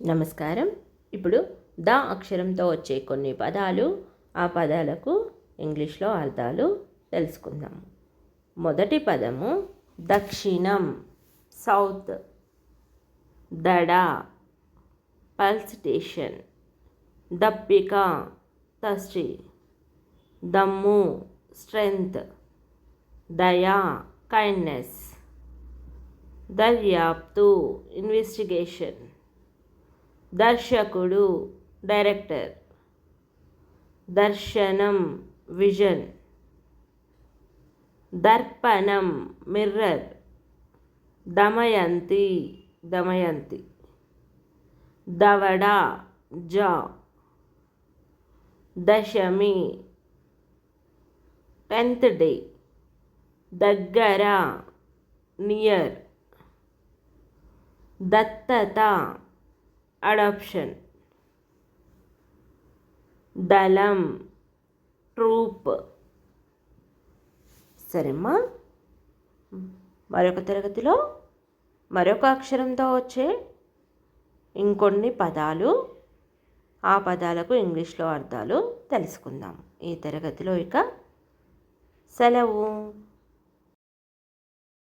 నమస్కారం. ఇప్పుడు ద అక్షరంతో వచ్చే కొన్ని పదాలు ఆ పదాలకు ఇంగ్లీష్లో అర్థాలు తెలుసుకుందాము మొదటి పదము దక్షిణం సౌత్ దడ పల్స్ స్టేషన్ దప్పిక తస్టి దమ్ము స్ట్రెంగ్త్ దయా కైండ్నెస్ దర్యాప్తు ఇన్వెస్టిగేషన్. దర్శకుడు డైరెక్టర్. దర్శనం విజన్. దర్పణం మిర్రర్. దమయంతి దమయంతి. దవడ జా. దశమి టెన్త్ డే. దగ్గర నియర్. దత్తత అడాప్షన్ దళం ట్రూప్ సరేమ్మా? మరొక తరగతిలో మరొక అక్షరంతో వచ్చే ఇంకొన్ని పదాలు ఆ పదాలకు ఇంగ్లీష్లో అర్థాలు తెలుసుకుందాం. ఈ తరగతిలో ఇక సెలవు.